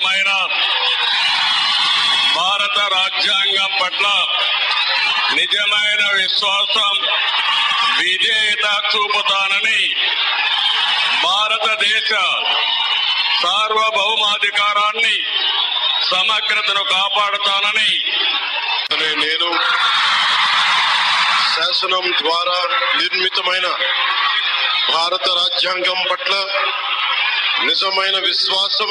నిర్మితమైన భారత రాజ్యాంగం పట్ల నిజమైన విశ్వాసం విజేత చూపుతానని భారతదేశ సార్వభౌమాధికారాన్ని సమగ్రతను కాపాడుతానని అనే నేను శాసనం ద్వారా నిర్మితమైన భారత రాజ్యాంగం పట్ల నిజమైన విశ్వాసం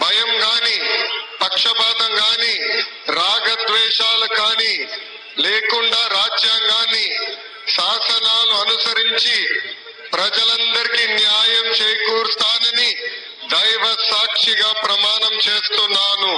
భయం గాని పక్షపాతం గాని రాగద్వేషాలు కాని లేకుండా రాజ్యాంగాన్ని శాసనాలు అనుసరించి ప్రజలందరికీ న్యాయం చేకూరుస్తానని దైవ సాక్షిగా ప్రమాణం చేస్తున్నాను.